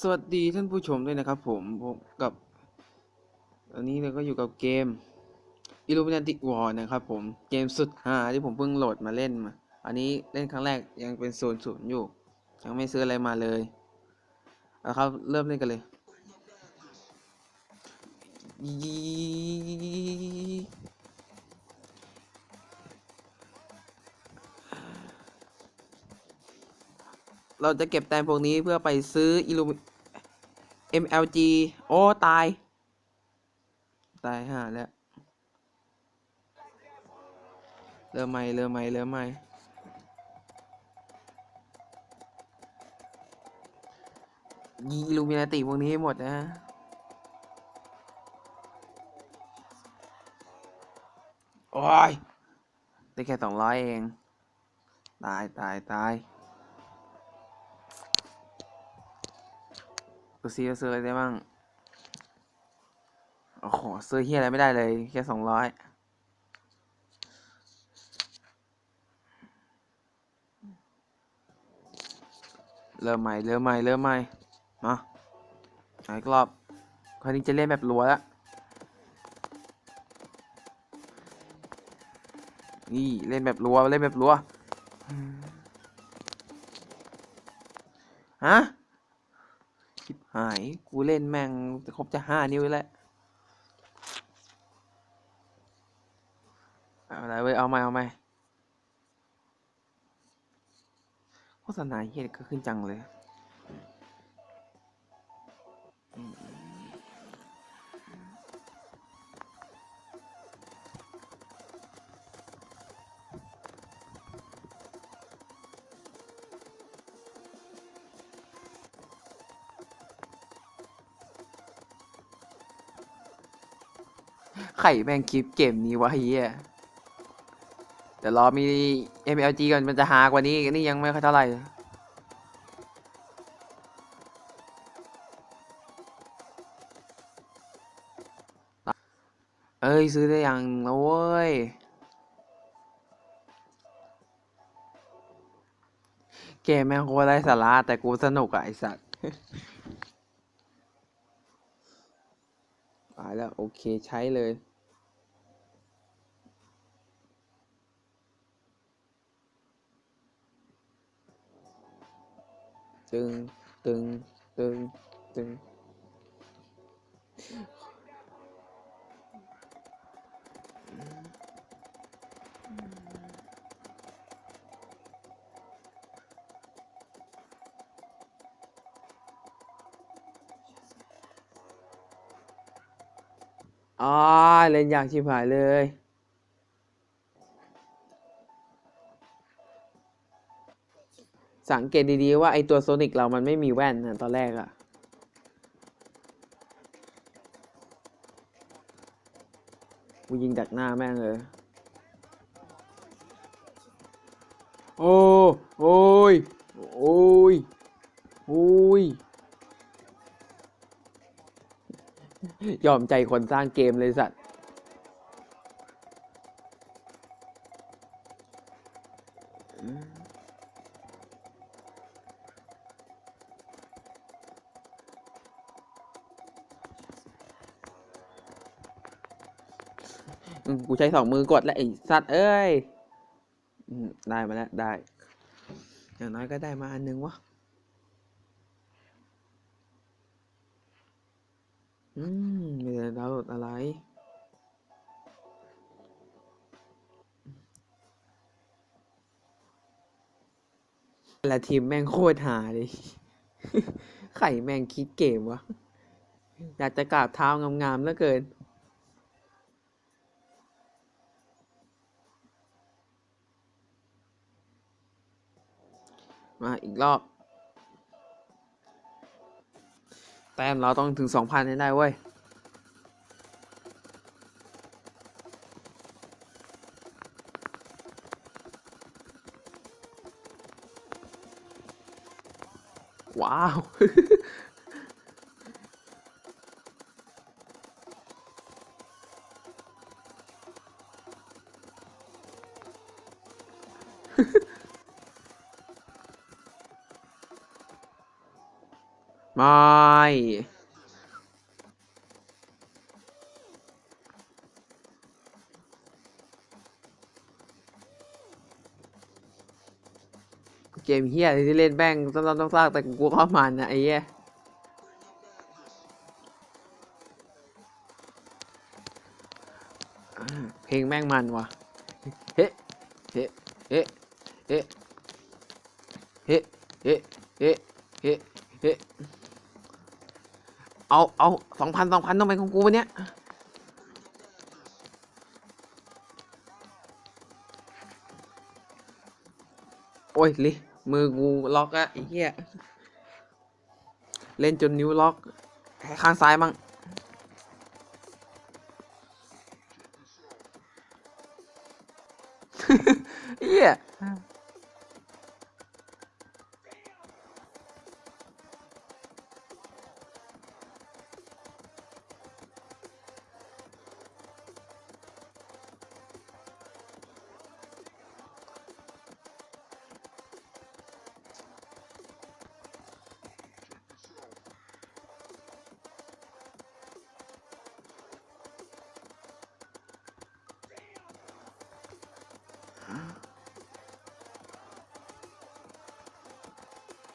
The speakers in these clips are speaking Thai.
สวัสดีท่านผู้ชมด้วยนะครับผมผมกับ อันนี้เราก็อยู่กับเกม Illuminati War นะครับผมเกมสุดฮาที่ผมเพิ่งโหลดมาเล่นมา อันนี้เล่นครั้งแรกยังเป็นโซนศูนย์อยู่ ยังไม่ซื้ออะไรมาเลยเอาครับ เริ่มเล่นกันเลยยี เราจะเก็บแต้มพวกนี้เพื่อไปซื้อ Illumi MLG โอ้ตาย ตายห่าแล้ว เริ่มใหม่เริ่มใหม่เริ่มใหม่ยีอิลูมินาติพวกนี้ให้หมดนะโอ้ย ได้แค่สองร้อยเอง ตาย ตาย ตาย ดูซิว่าซื้ออะไรได้บ้าง โอ้โห ซื้อเฮียอะไรไม่ได้เลย แค่สองร้อยเริ่มใหม่ เริ่มใหม่ เริ่มใหม่ มาหอีกรอบคราวนี้จะเล่นแบบรัวแล้ว นี่เล่นแบบรัว เล่นแบบรัว ฮะ หาย กูเล่นแม่งครบจะห้านิ้วแล้วเอาอะไรเว้ย เอาไหมเอาไหมโฆษณาเฮียก็ขึ้นจังเลย ไข่แม่งคลิปเกมนี้วะเฮียเดี๋ยวรอมี MLG ก่อนมันจะหากว่านี้นี่ยังไม่ค่อยเท่าไหร่เอ้ย ซื้อได้ยังแล้วเว้ย เกมแม่งโคตรไร้สาระแต่กูสนุกอะไอสัตว์ตายแล้ว โอเคใช้เลย ตึง ตึง ตึง ตึงอ๋อเล่นยากชิบหายเลย สังเกตดีๆว่าไอตัวโซนิกเรามันไม่มีแว่นนะตอนแรกอะกูยิงดักหน้าแม่งเลย โอ้โอ้ย โอ้ย โอ้ย ยอมใจคนสร้างเกมเลยสัตว์ กูใช้สองมือกดแล้วไอ้สัตว์เอ้ยได้มาแล้วได้ อย่างน้อยก็ได้มาอันนึงวะอืมไม่ได้ดาวน์โหลดอะไร และทีมแม่งโคตรหาเลยไข่แม่งคิดเกมวะ อยากจะกราบเท้างามๆเหลือเกิน มาอีกรอบ แต้มเราต้องถึงสองพันให้ได้เว้ย ว้าว ไม่ เกมเฮียที่เล่นแบ้งต้องต้องสร้างแต่กูเข้ามันนะไอ้เหี้ยเพลงแม่งมันว่ะ เฮ้เฮ้เฮ้เฮ้เฮ้เฮ้เฮ้เฮ้ เอาเอาสองพันสองพันต้องเป็นของกูวันเนี้ยโอ้ยลิมือกูล็อกอะไอ้เหี้ยเล่นจนนิ้วล็อกให้ข้างซ้ายมั่งเหี้ย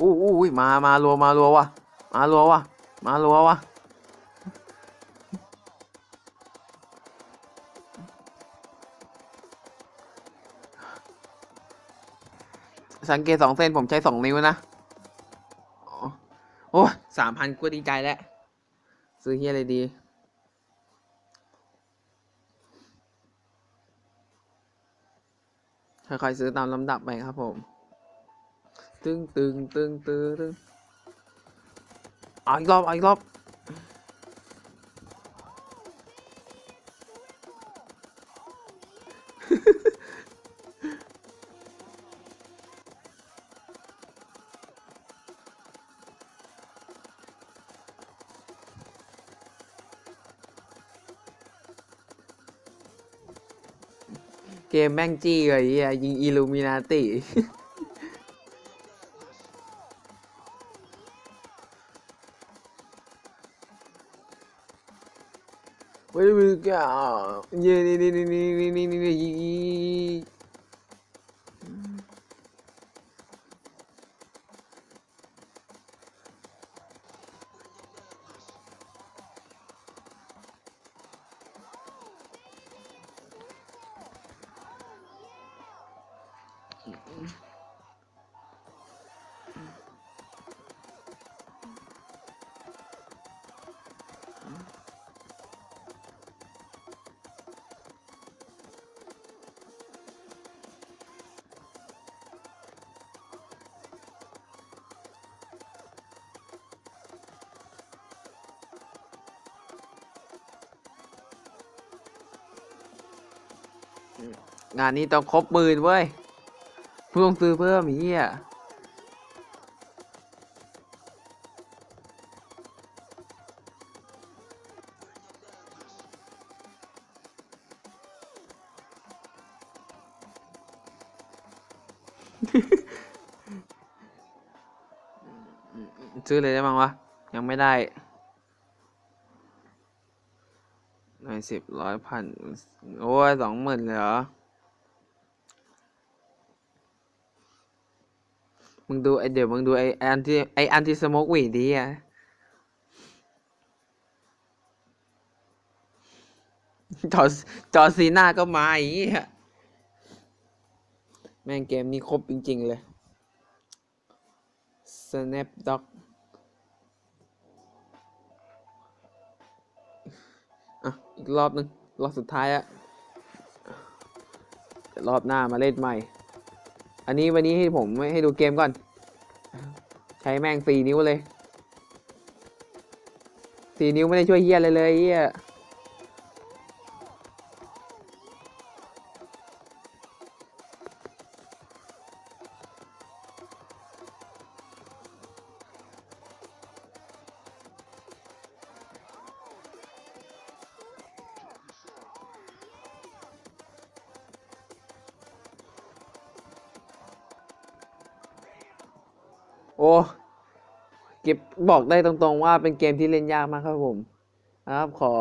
อู้อู้มา มารัว มารัวว่ะมารัวว่ะมารัวว่ะสังเกตสองเส้นผมใช้สองนิ้วนะอ๋อโอ้สามพันกูดีใจแล้ว ซื้อเฮียอะไรดีค่อยๆซื้อตามลำดับไปครับผม ตึงตึงตึงตึงตึงเอาอีกรอบเอาอีกรอบเกมแม่งจี้เลยไอ้เหี้ยยิงอิลูมินาติ Where do we go? Yeah, งานนี้ต้องครบหมื่นเว้ยเพิ่งซื้อเพิ่มไอ้เหี้ยซื้อเลยได้มั้งวะ ยังไม่ได้หน่อยสิบร้อยพัน โอ้ยสองหมื่นเลยเหรอ มึงดูไอเดี๋ยวมึงดูไอไออันที่ไออันที่สโมกวีดดีอะจอจอซีน่าก็มาอย่างงี้อะแม่งเกมนี้ครบจริง ๆ เลย Snapdog อะ อีกรอบนึง รอบสุดท้ายอะรอบหน้ามาเล่นใหม่ อันนี้วันนี้ให้ผมให้ดูเกมก่อน ใช้แม่งสี่นิ้วเลยสี่นิ้วไม่ได้ช่วยเฮียอะไรเลยเฮีย โอ้เก็บบอกได้ตรงๆว่าเป็นเกมที่เล่นยากมากครับผมนะครับขอ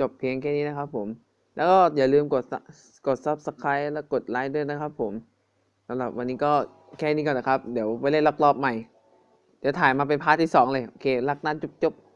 จบเพียงแค่นี้นะครับผม แล้วก็อย่าลืมกดกด subscribe และกดไลค์ด้วยนะครับผมสำหรับวันนี้ก็แค่นี้ก่อนนะครับ เดี๋ยวไปเล่นรอบๆใหม่ เดี๋ยวถ่ายมาเป็นพาร์ทที่สองเลย โอเค รักนั้นจุ๊บๆ